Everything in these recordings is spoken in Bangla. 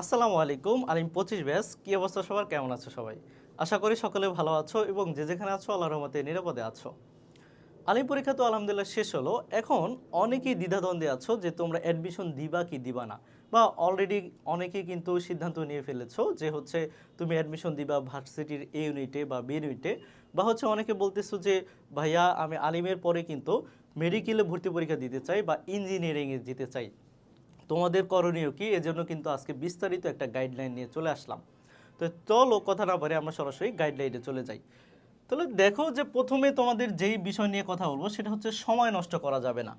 আসসালামু আলাইকুম, আলিম পঁচিশ ব্যাস। কি অবস্থা সবার? কেমন আছো সবাই? আশা করি সকলে ভালো আছো এবং যে যেখানে আছো, আল্লাহর রহমতে নিরাপদে আছো। আলিম পরীক্ষা তো আলহামদুলিল্লাহ শেষ হলো। এখন অনেকেই দ্বিধাদ্বন্দ্বে আছো যে তোমরা অ্যাডমিশন দিবা কি দিবা না? বা অলরেডি অনেকেই কিন্তু সিদ্ধান্ত নিয়ে ফেলেছো যে হচ্ছে তুমি অ্যাডমিশন দিবা ভার্সিটির এ ইউনিটে বা বি ইউনিটে বা হচ্ছে অনেকে বলতেছো যে, ভাইয়া, আমি আলিমের পরে কিন্তু মেডিকেলে ভর্তি পরীক্ষা দিতে চাই বা ইঞ্জিনিয়ারিংয়ে দিতে চাই। তোমাদের করণীয় কি? এজন্য কিন্তু আজকে বিস্তারিত একটা গাইডলাইন নিয়ে চলে আসলাম। তো চলো কথা না পারে আমরা সরাসরি গাইডলাইনে চলে যাই। তাহলে দেখো যে প্রথমে তোমাদের যেই বিষয় নিয়ে কথা বলব, সেটা হচ্ছে সময় নষ্ট করা যাবে না।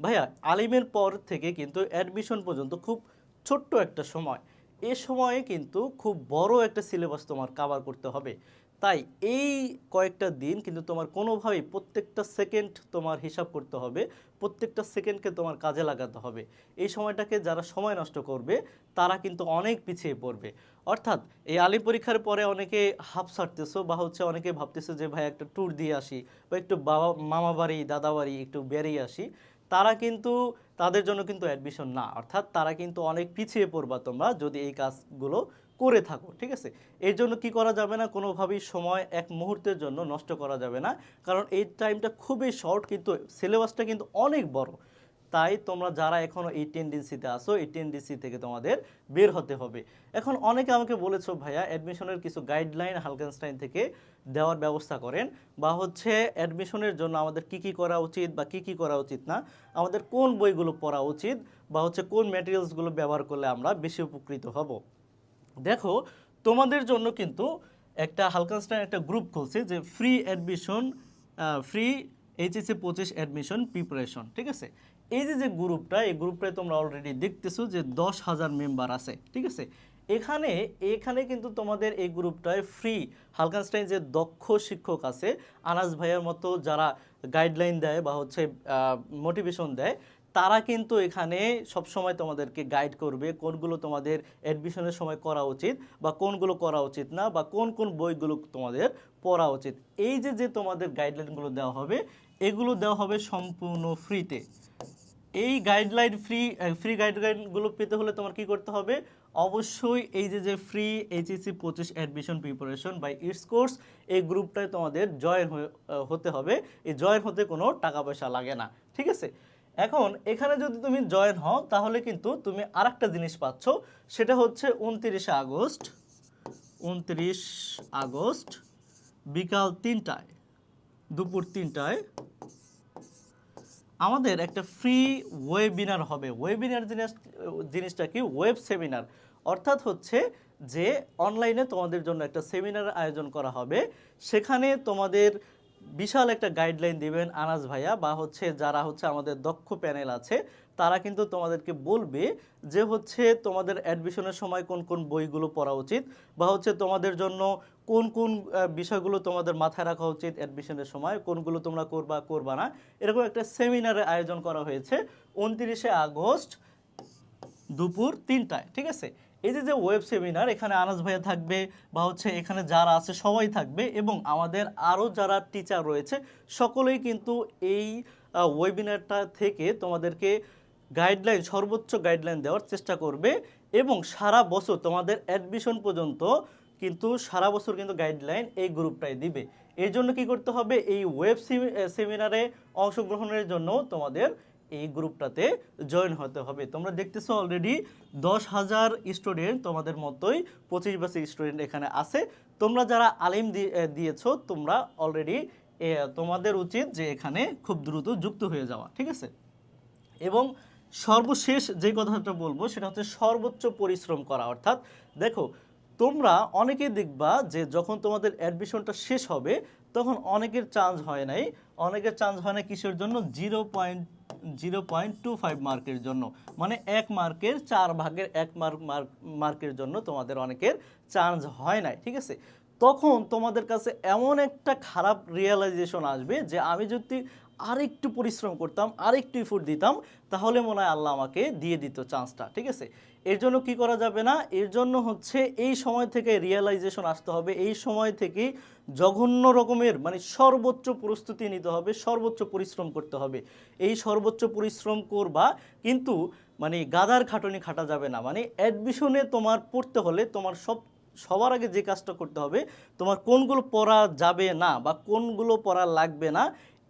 ভাইয়া, আলিমের পর থেকে কিন্তু অ্যাডমিশন পর্যন্ত খুব ছোট্ট একটা সময়। এ সময়ে কিন্তু খুব বড় একটা সিলেবাস তোমার কাভার করতে হবে। তাই এই কয়েকটা দিন কিন্তু তোমার কোনোভাবেই প্রত্যেকটা সেকেন্ড তোমার হিসাব করতে হবে, প্রত্যেকটা সেকেন্ডকে তোমার কাজে লাগাতে হবে। এই সময়টাকে যারা সময় নষ্ট করবে, তারা কিন্তু অনেক পিছিয়ে পড়বে। অর্থাৎ এই আলিম পরীক্ষার পরে অনেকে হাফ ছাড়তেছো বা হচ্ছে অনেকে ভাবতেছো যে, ভাই, একটা ট্যুর দিয়ে আসি বা একটু বাবা, মামা বাড়ি, দাদা বাড়ি একটু বেরিয়ে আসি। তারা কিন্তু, তাদের জন্য কিন্তু অ্যাডমিশন না। অর্থাৎ তারা কিন্তু অনেক পিছিয়ে পড়বা তোমরা যদি এই কাজগুলো করে থাকো, ঠিক আছে? এর জন্য কি করা যাবে না? কোনোভাবেই সময় এক মুহূর্তের জন্য নষ্ট করা যাবে না। কারণ এই টাইমটা খুবই শর্ট কিন্তু সিলেবাসটা কিন্তু অনেক বড়। তাই তোমরা যারা এখনও এই টেন্ডেন্সিতে আসো এই টেন্ডেন্সি থেকে তোমাদের বের হতে হবে। এখন অনেকে আমাকে বলেছ, ভাইয়া অ্যাডমিশনের কিছু গাইডলাইন হালকেনস্টাইন থেকে দেওয়ার ব্যবস্থা করেন, বা হচ্ছে অ্যাডমিশনের জন্য আমাদের কি কি করা উচিত বা কি কি করা উচিত না? আমাদের কোন বইগুলো পড়া উচিত, বা হচ্ছে কোন ম্যাটেরিয়ালসগুলো ব্যবহার করলে আমরা বেশি উপকৃত হব? দেখো, তোমাদের জন্য কিন্তু একটা হালকানস্টাইন একটা গ্রুপ খুলছে যে ফ্রি অ্যাডমিশন ফ্রি এইচএসসি পঁচিশ অ্যাডমিশন প্রিপারেশন ঠিক আছে? এই যে যে গ্রুপটা এই গ্রুপটায় তোমরা অলরেডি দেখতেছো যে দশ হাজার মেম্বার আছে, ঠিক আছে? এখানে এখানে কিন্তু তোমাদের এই গ্রুপটায় ফ্রি হালকানস্টাইন যে দক্ষ শিক্ষক আছে, আনাস ভাইয়ার মতো যারা গাইডলাইন দেয় বা হচ্ছে মোটিভেশন দেয় তারা কিন্তু এখানে সবসময় তোমাদেরকে গাইড করবে কোনগুলো তোমাদের অ্যাডমিশনের সময় করা উচিত বা কোনগুলো করা উচিত না বা কোন কোন বইগুলো তোমাদের পড়া উচিত। এই যে যে তোমাদের গাইডলাইনগুলো দেওয়া হবে, এগুলো দেওয়া হবে সম্পূর্ণ ফ্রিতে এই গাইডলাইন ফ্রি ফ্রি গাইডলাইনগুলো পেতে হলে তোমার কি করতে হবে? অবশ্যই এই যে যে ফ্রি এইচএসসি পঁচিশ admission preparation by it's course এই গ্রুপটায় তোমাদের জয়েন হতে হবে। এই জয়েন হতে কোনো টাকা পয়সা লাগে না। ঠিক আছে? এখন এখানে যদি তুমি জয়েন হও, তাহলে কিন্তু তুমি আরেকটা জিনিস পাচ্ছ, সেটা হচ্ছে উনত্রিশে আগস্ট। উনত্রিশ আগস্ট, বিকাল তিনটায়, দুপুর তিনটায়। আমাদের একটা ফ্রি ওয়েবিনার হবে। ওয়েবিনার জিনিস, জিনিসটা কি? ওয়েব সেমিনার অর্থাৎ হচ্ছে যে অনলাইনে তোমাদের জন্য একটা সেমিনার আয়োজন করা হবে। সেখানে তোমাদের বিশাল একটা গাইডলাইন দিবেন আনাজ ভাইয়া বা হচ্ছে যারা হচ্ছে আমাদের দক্ষ প্যানেল আছে, তারা কিন্তু তোমাদেরকে বলবে যে হচ্ছে তোমাদের অ্যাডমিশনের সময় কোন কোন বইগুলো পড়া উচিত বা হচ্ছে তোমাদের জন্য কোন কোন বিষয়গুলো তোমাদের মাথায় রাখা উচিত অ্যাডমিশনের সময়, কোনগুলো তোমরা করবা করবা না। এরকম একটা সেমিনারের আয়োজন করা হয়েছে, উনত্রিশে আগস্ট দুপুর তিনটায়, ঠিক আছে? এই যে ওয়েব সেমিনার এখানে আনাস ভাইয়া থাকবে বা হচ্ছে এখানে যারা আছে সবাই থাকবে এবং আমাদের আরও যারা টিচার রয়েছে, সকলেই কিন্তু এই ওয়েবিনারটা থেকে তোমাদেরকে গাইডলাইন সর্বোচ্চ গাইডলাইন দেওয়ার চেষ্টা করবে এবং সারা বছর তোমাদের অ্যাডমিশন পর্যন্ত কিন্তু সারা বছর কিন্তু গাইডলাইন এই গ্রুপটাই দিবে। এর জন্য কি করতে হবে? এই ওয়েব সেমিনারে অংশগ্রহণের জন্য তোমাদের এই গ্রুপটাতে জয়েন হতে হবে। তোমরা দেখতেছো অলরেডি দশ হাজার স্টুডেন্ট তোমাদের মতোই পঁচিশ বছর স্টুডেন্ট এখানে আছে। তোমরা যারা আলিম দিয়েছ, তোমরা অলরেডি তোমাদের উচিত যে এখানে খুব দ্রুত যুক্ত হয়ে যাওয়া, ঠিক আছে? এবং সর্বশেষ যে কথাটা বলব, সেটা হচ্ছে সর্বোচ্চ পরিশ্রম করা। অর্থাৎ দেখো, তোমরা অনেকেই দেখবা যে যখন তোমাদের অ্যাডমিশনটা শেষ হবে, তখন অনেকের চান্স হয় নাই। অনেকের চান্স হয় না কিসের জন্য? Zero point zero point two five মার্কের জন্য। মানে এক মার্কের চার ভাগের এক মার্ক মার্কের জন্য তোমাদের অনেকের চান্স হয় নাই, ঠিক আছে? তখন তোমাদের কাছে এমন একটা খারাপ রিয়েলাইজেশন আসবে যে আমি যদি আরেকটু পরিশ্রম করতাম, আরেকটু ইফোর্ট দিতাম, তাহলে মনে হয় আল্লাহ আমাকে দিয়ে দিত চান্সটা ঠিক আছে? এর জন্য কি করা যাবে না? এর জন্য হচ্ছে এই সময় থেকে রিয়েলাইজেশন আসতে হবে, এই সময় থেকে জঘন্য রকমের মানে সর্বোচ্চ প্রস্তুতি নিতে হবে, সর্বোচ্চ পরিশ্রম করতে হবে। এই সর্বোচ্চ পরিশ্রম করবা, কিন্তু মানে গাদার খাটনি খাটা যাবে না। মানে অ্যাডমিশনে তোমার পড়তে হলে তোমার সব, সবার আগে যে কাজটা করতে হবে, তোমার কোনগুলো পড়া যাবে না বা কোনগুলো পড়া লাগবে না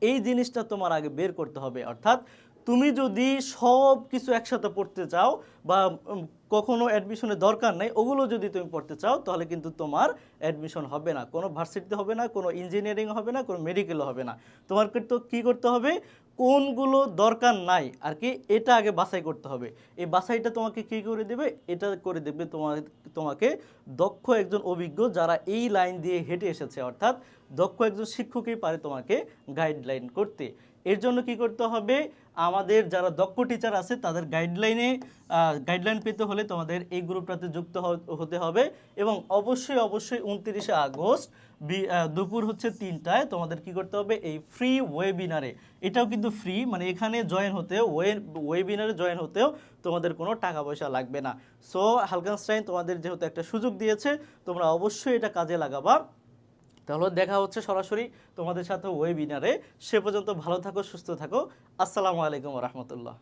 এই জিনিসটা তোমার আগে বের করতে হবে। অর্থাৎ তুমি যদি সব কিছু একসাথে পড়তে চাও বা কখনো অ্যাডমিশনের দরকার নেই, ওগুলো যদি তুমি পড়তে চাও, তাহলে কিন্তু তোমার অ্যাডমিশন হবে না। কোনো ভার্সিটিতে হবে না, কোনো ইঞ্জিনিয়ারিং হবে না, কোনো মেডিকেলও হবে না। তোমার কিন্তু কী করতে হবে? কোনগুলো দরকার নাই, আর কি, এটা আগে বাছাই করতে হবে। এই বাছাইটা তোমাকে কি করে দেবে? এটা করে দেবে তোমার, তোমাকে দক্ষ একজন অভিজ্ঞ যারা এই লাইন দিয়ে হেঁটে এসেছে। অর্থাৎ দক্ষ একজন শিক্ষকই পারে তোমাকে গাইডলাইন করতে। এর জন্য কি করতে হবে? আমাদের যারা দক্ষ টিচার আছে, তাদের গাইডলাইনে গাইডলাইন পেতে হলে তোমাদের এই গ্রুপটাতে যুক্ত হতে হবে এবং অবশ্যই অবশ্যই উনত্রিশে আগস্ট দুপুর হচ্ছে তিনটায় তোমাদের কি করতে হবে? এই ফ্রি ওয়েবিনারে এটাও কিন্তু ফ্রি মানে এখানে জয়েন ওয়ে ওয়েবিনারে জয়েন হতেও তোমাদের কোনো টাকা পয়সা লাগবে না। সো হালকানস্টাইন তোমাদের যেহেতু একটা সুযোগ দিয়েছে, তোমরা অবশ্যই এটা কাজে লাগাবা। তাহলে দেখা হচ্ছে সরাসরি তোমাদের সাথে ওয়েবিনারে সে পর্যন্ত ভালো থাকো, সুস্থ থাকো। আসসালামু আলাইকুম রহমতুল্লাহ।